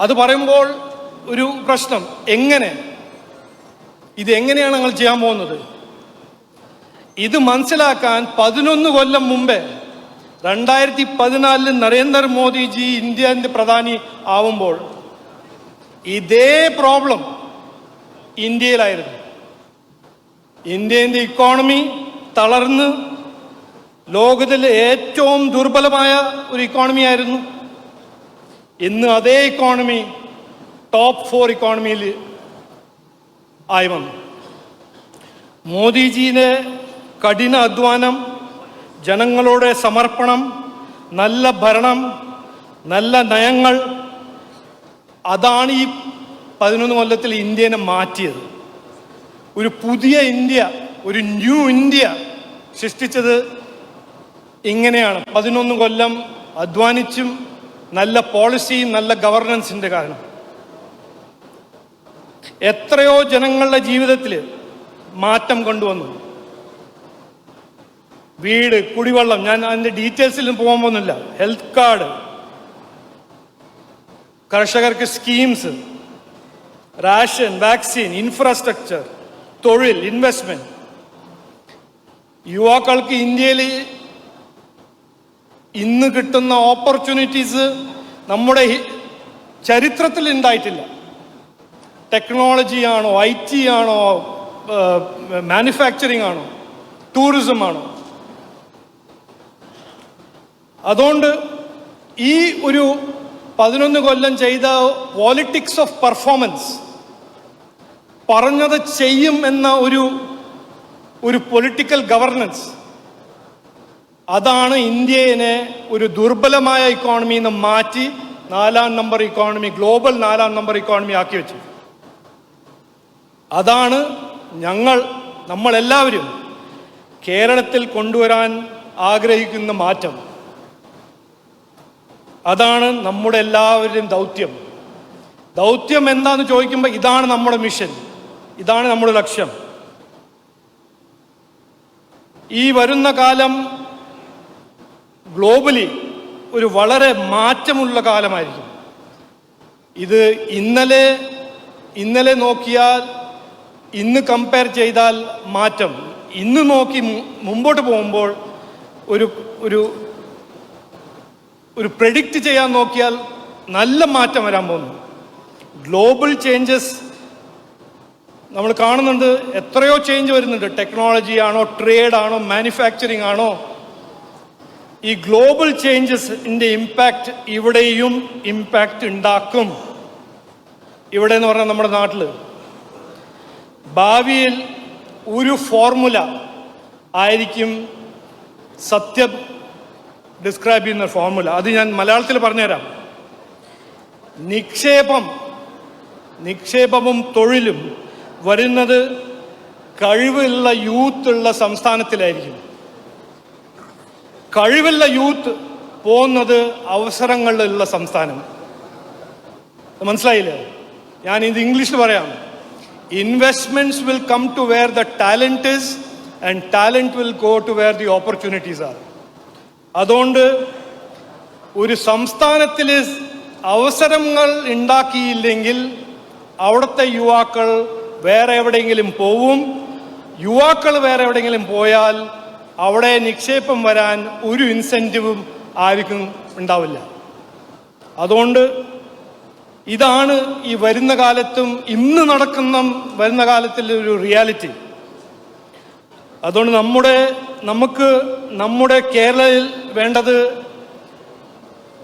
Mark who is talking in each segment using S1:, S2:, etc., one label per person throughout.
S1: അത് പറയുമ്പോൾ ഒരു പ്രശ്നം. എങ്ങനെ? ഇത് എങ്ങനെയാണ് ഞങ്ങൾ ചെയ്യാൻ പോകുന്നത്? ഇത് മനസ്സിലാക്കാൻ പതിനൊന്ന് കൊല്ലം മുമ്പേ രണ്ടായിരത്തി പതിനാലിൽ നരേന്ദ്രമോദിജി ഇന്ത്യന്റെ പ്രധാനി ആവുമ്പോൾ ഇതേ പ്രോബ്ലം ഇന്ത്യയിലായിരുന്നു. ഇന്ത്യന്റെ ഇക്കോണമി തളർന്ന് ലോകത്തിലെ ഏറ്റവും ദുർബലമായ ഒരു ഇക്കോണമി ആയിരുന്നു ഇന്ന് അതേ ഇക്കോണമി ടോപ്പ് ഫോർ ഇക്കോണമിയിൽ ആയി വന്നു. മോദിജിയുടെ കഠിന അധ്വാനം ജനങ്ങളുടെ സമർപ്പണം നല്ല ഭരണം നല്ല നയങ്ങൾ അതാണ് ഈ പതിനൊന്ന് കൊല്ലത്തിൽ ഇന്ത്യനെ മാറ്റിയത്. ഒരു പുതിയ ഇന്ത്യ ഒരു ന്യൂ ഇന്ത്യ സൃഷ്ടിച്ചത് ഇങ്ങനെയാണ്. പതിനൊന്ന് കൊല്ലം അധ്വാനിച്ചും നല്ല പോളിസിയും നല്ല ഗവർണൻസിന്റെ കാരണം. എത്രയോ ജനങ്ങളുടെ ജീവിതത്തിൽ മാറ്റം കൊണ്ടുവന്നു. വീട് കുടിവെള്ളം ഞാൻ അതിന്റെ ഡീറ്റെയിൽസിലും പോകാൻ പോകുന്നില്ല. ഹെൽത്ത് കാർഡ് കർഷകർക്ക് സ്കീംസ് റാഷൻ വാക്സിൻ ഇൻഫ്രാസ്ട്രക്ചർ തൊഴിൽ ഇൻവെസ്റ്റ്മെന്റ് യുവാക്കൾക്ക് ഇന്ത്യയിൽ ഇന്ന് കിട്ടുന്ന ഓപ്പർച്യൂണിറ്റീസ് നമ്മുടെ ചരിത്രത്തിൽ ഉണ്ടായിട്ടില്ല. ടെക്നോളജി ആണോ ഐ ടി ആണോ മാനുഫാക്ചറിങ് ആണോ ടൂറിസം ആണോ? അതുകൊണ്ട് ഈ ഒരു പതിനൊന്ന് കൊല്ലം ചെയ്ത പോളിറ്റിക്സ് ഓഫ് പെർഫോമൻസ് പറഞ്ഞത് ചെയ്യും എന്ന ഒരു ഒരു പൊളിറ്റിക്കൽ ഗവർണൻസ് അതാണ് ഇന്ത്യയെ ഒരു ദുർബലമായ ഇക്കോണമിയിൽ നിന്ന് മാറ്റി നാലാം നമ്പർ ഇക്കോണമി ഗ്ലോബൽ നാലാം നമ്പർ ഇക്കോണമി ആക്കി വെച്ചത്. അതാണ് ഞങ്ങൾ നമ്മളെല്ലാവരും കേരളത്തിൽ കൊണ്ടുവരാൻ ആഗ്രഹിക്കുന്ന മാറ്റം. അതാണ് നമ്മുടെ എല്ലാവരുടെയും ദൗത്യം. ദൗത്യം എന്താന്ന് ചോദിക്കുമ്പോൾ ഇതാണ് നമ്മുടെ മിഷൻ ഇതാണ് നമ്മുടെ ലക്ഷ്യം. ഈ വരുന്ന കാലം ഗ്ലോബലി ഒരു വളരെ മാറ്റമുള്ള കാലമായിരിക്കും. ഇത് ഇന്നലെ ഇന്നലെ നോക്കിയാൽ ഇന്ന് കമ്പയർ ചെയ്താൽ മാറ്റം. ഇന്ന് നോക്കി മുമ്പോട്ട് പോകുമ്പോൾ ഒരു ഒരു ഒരു പ്രഡിക്റ്റ് ചെയ്യാൻ നോക്കിയാൽ നല്ല മാറ്റം വരാൻ പോകുന്നു. ഗ്ലോബൽ ചേഞ്ചസ് നമ്മൾ കാണുന്നുണ്ട്. എത്രയോ ചേഞ്ച് വരുന്നുണ്ട്. ടെക്നോളജി ആണോ ട്രേഡ് ആണോ മാനുഫാക്ചറിങ് ആണോ ഈ ഗ്ലോബൽ ചേഞ്ചസിന്റെ ഇമ്പാക്റ്റ് ഇവിടെയും ഇമ്പാക്റ്റ് ഉണ്ടാക്കും. ഇവിടെ എന്ന് പറഞ്ഞാൽ നമ്മുടെ നാട്ടിൽ ഭാവിയിൽ ഒരു ഫോർമുല ആയിരിക്കും സത്യം ഡിസ്ക്രൈബ് ചെയ്യുന്ന ഫോർമുല അത് ഞാൻ മലയാളത്തിൽ പറഞ്ഞുതരാം. നിക്ഷേപം നിക്ഷേപവും തൊഴിലും വരുന്നത് കഴിവുള്ള യൂത്തുള്ള സംസ്ഥാനത്തിലായിരിക്കും. കഴിവുള്ള യൂത്ത് പോകുന്നത് അവസരങ്ങളിലുള്ള സംസ്ഥാനം. മനസ്സിലായില്ലേ? ഞാൻ ഇത് ഇംഗ്ലീഷിൽ പറയാം. Investments will come to where the talent is and talent will go to where the opportunities are അതുകൊണ്ട് ഒരു സംസ്ഥാനത്തിൽ അവസരങ്ങൾ ഉണ്ടാക്കിയില്ലെങ്കിൽ അവിടുത്തെ യുവാക്കൾ വേറെ എവിടെയെങ്കിലും പോവും. യുവാക്കൾ വേറെ എവിടെയെങ്കിലും പോയാൽ അവിടെ നിക്ഷേപം വരാൻ ഒരു ഇൻസെന്റീവും ആർക്കും ഉണ്ടാവില്ല. അതുകൊണ്ട് ഇതാണ് ഈ വരുന്ന കാലത്തും ഇന്ന് നടക്കുന്ന വരുന്ന കാലത്തിൽ ഒരു റിയാലിറ്റി. അതുകൊണ്ട് നമ്മുടെ നമുക്ക് നമ്മുടെ കേരളയിൽ വേണ്ടത്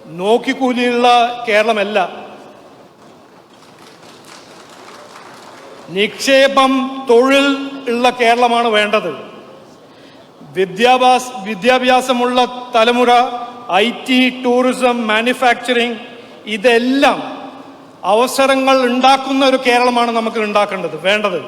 S1: നോക്കിക്കൂലിയുള്ള കേരളമല്ല. നിക്ഷേപം തൊഴിൽ ഉള്ള കേരളമാണ് വേണ്ടത്. വിദ്യാഭ്യാസ വിദ്യാഭ്യാസമുള്ള തലമുറ ഐ ടി ടൂറിസം മാനുഫാക്ചറിങ് ഇതെല്ലാം അവസരങ്ങൾ ഉണ്ടാക്കുന്ന ഒരു കേരളമാണ് നമുക്ക് ഉണ്ടാക്കേണ്ടത് വേണ്ടത്.